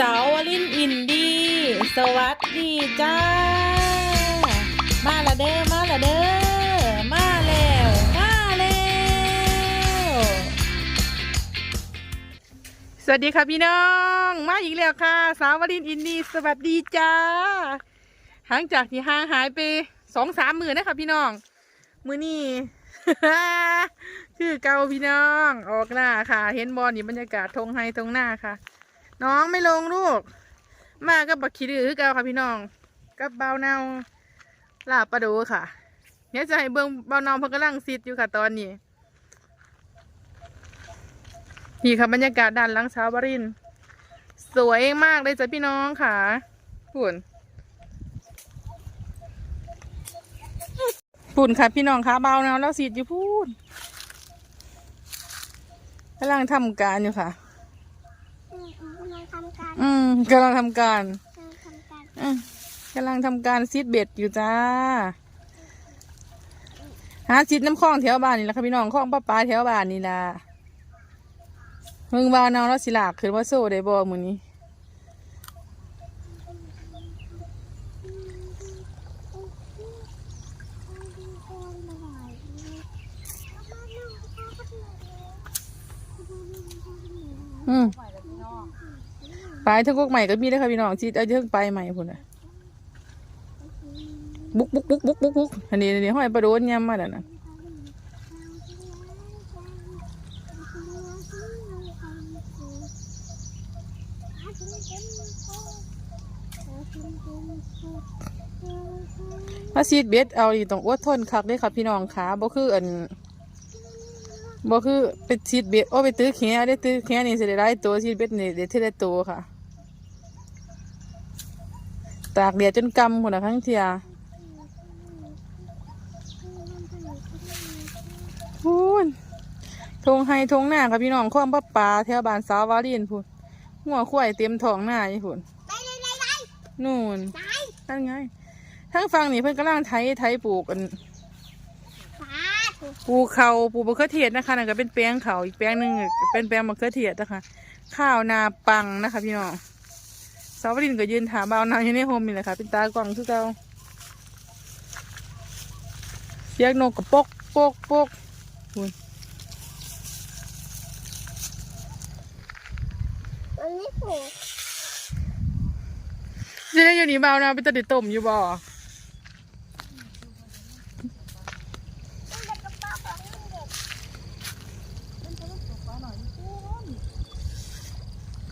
สาววลินอินดีสวัสดีจ้า มาละเด้อมาละเด้อมาแล้วมาแล้วสวัสดีค่ะพี่น้อง มาอีกแล้วค่ะ สาววลินอินดีสวัสดีจ้าหลังจากที่ห่างหายไปสองสามมือนะคะพี่น้อง มือนี่คือเกาพี่น้อง ออกหน้าค่ะ เห็นบอลนี่บรรยากาศทงไฮทงหน้าค่ะ น้องไม่ลงลูก มากับบักขี้ดื้อคือเกาค่ะพี่น้อง กับเบาเนาลาปลาดูค่ะเดี๋ยจะให้เบิ้งเบาเนาเพิ่งกำลังซิดอยู่ค่ะตอนนี้ นี่ค่ะบรรยากาศด้านหลังเช้าวบรินสวยมากเลยจ้ะพี่น้องค่ะฝุ่นฝุ่นค่ะพี่น้องค่ะเบาเนาแล้วซิดอยู่พูดกำลังทำการอยู่ค่ะ งทำการอืมกำลังทำการกำลังทำการอืมกำลังทำการซีดเบ็ดอยู่จ้า หาซีดน้ำคลองแถวบ้านนี่แหละค่ะพี่น้องคลองป้าปลาแถวบ้านนี่ล่ะมึงบ้านเอาแล้วสิลากขึ้นว่าโซ่ได้บ่มื้อนี้อืมป ลายทั้งกกใหม่ก็มีได้ค่ะพี่น้องซีดเอาเยอะไปใหม่พุ่นน่ะบุกบุกบุกบุกบุกบุกอันนี้อันนี้ห้อยปลาโดนยำมาแล้วนะมาซีดเบ็ดเอาอีต้องอดทนคักเด้อค่ะพี่น้องขาบ่คืออันบ่คือไปชีดเบ็ดโอ้ไปตื้อแขได้ตื้อแขนี่สิได้หลายตัวชีดเบ็ดนี่ได้เท่าได้ตัวค่ะ ตากแดดจนกำคนละครั้งเทียพูนทงไฮทงหน้าค่ะพี่น้องข้อมป้าปลาแถวบ้านสาววารินพูนหัวควายเต็มท้องหน้าอยู่พูนไปเลยเลยเลยนู่นไปนั่นไง ทั้งฟังนี่เพิ่นกำลังไถไถปลูกกันฟ้าถูกปลูกเขาปลูกมะเขือเทศนะคะนั่นก็เป็นแปลงเขาอีกแปลงหนึ่งเป็นแปลงมะเขือเทศนะคะ ข้าวนาปังนะคะ พี่น้อง สาวรินก็ยืนถามเบานาอยู่ในโฮมนี่แหละค่ะเป็นตากล่องคือเก่าเสียงนกกับปกปกปกอุ้ยมันไม่ถูกจะได้อยู่นี่เบานาเป็นตะดิต้มอยู่บ่มันจะกระเป๋าของเด็ก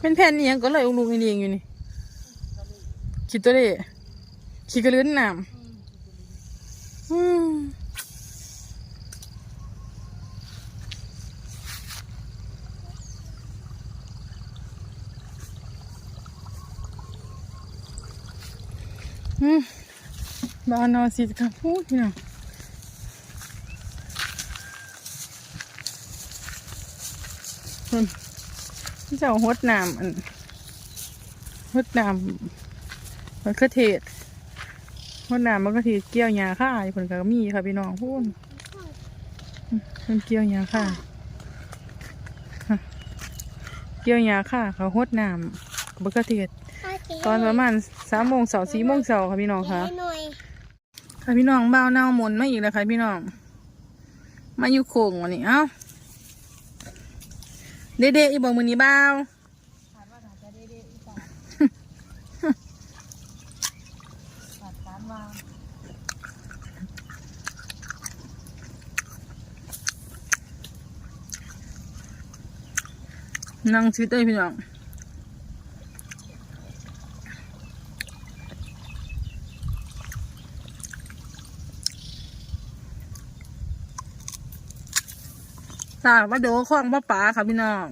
เป็นแผ่นนี่ยังก็เลยอุ้งลุงเองอยู่นี่ คิดตัวด้ขี้กระลื้นน้ำอืมบ้านนอนสิครับพูดน้องอืมที่เจ้าหดน้ำอันหดน้ำ มันก็เทศหดน้ำมันก็เทศเกี่ยวหญ้าค่าอยู่ผลก็มีค่ะพี่น้องพูดอืมมันเกี่ยวหญ้าค่าฮะเกี่ยวหญ้าค่าเขาหดน้ำมันก็เทศตอนประมาณสามโมงเสาสี่โมงเสาค่ะพี่น้องค่ะหน่อยค่ะพี่น้องบ่าวเน่าหมุนมาอีกแล้วค่ะพี่น้อง มาอยู่โค้งวันนี้เอ้าเด็ดๆอีบอกมือนี้บ่า นั่งชิดเลยพี่น้องตากมาโดข้องป้าป๋าค่ะพี่น้อง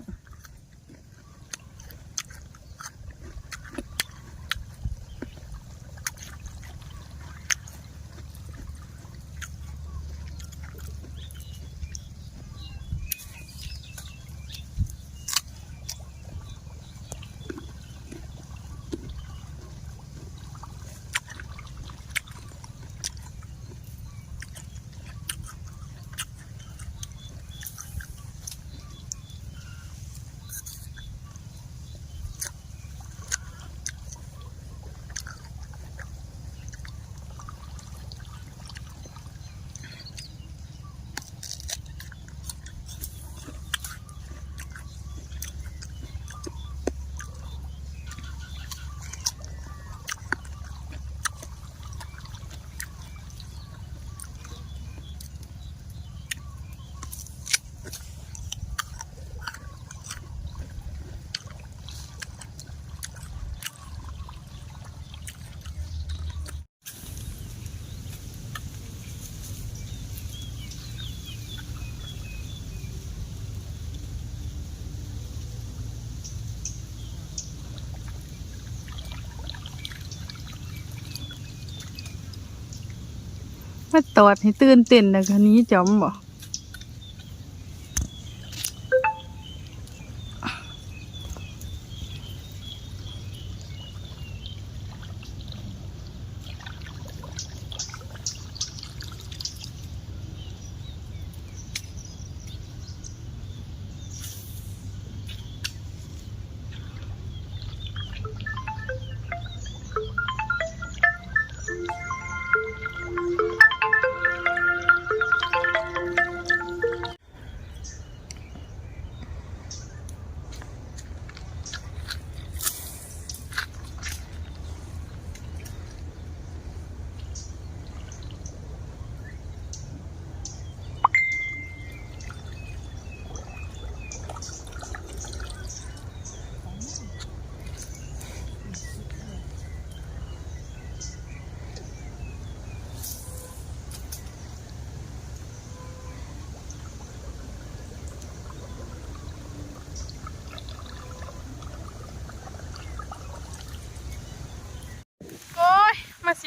มาตอดให้ตื่นเต้นนะคันนี้จอมบอก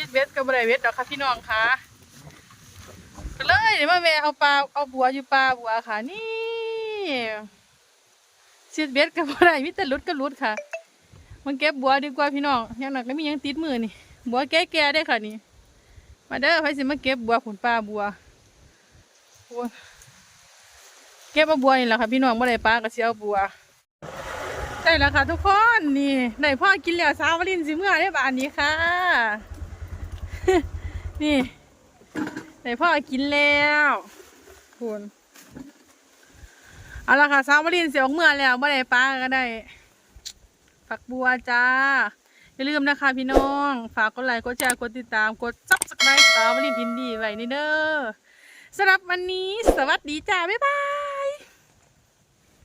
มาซีดเวทกับบริเวทดอกค่ะพี่น้องค่ะก็เลยเดี๋ยวมาแวะเอาปลาเอาบัวอยู่ปลาบัวค่ะ นี่ซีดเวทกับบริมิแต่รุดก็รุดค่ะ มันเก็บบัวดีกว่าพี่น้องอยังหนักก็มียังติดมือนี่บัวแก่ๆได้ค่ะนี่ มาเด้อไปสิมาเก็บบัวผลปลาบัวโอ้ยเก็บเอาบัวนี่แหละค่ะพี่น้องบ่ได้ปลาก็สิเอาบัวได้แล้วค่ะทุกคนนี่ได้พ่อกินแล้วสาววลินสิเมื่อได้บานนี้ค่ะ นี่ได้พ่อกินแล้วคุณเอาละค่ะสาววลินเสียออกเมื่อแล้วบ่ได้ปลาก็ได้ฝักบัวจ้า อย่าลืมนะคะพี่น้อง ฝากกดไลค์กดแชร์กดติดตามกดซับสไครต์สาววลินอินดีไว้นี่เด้อสำหรับวันนี้สวัสดีจ้า บ๊ายบาย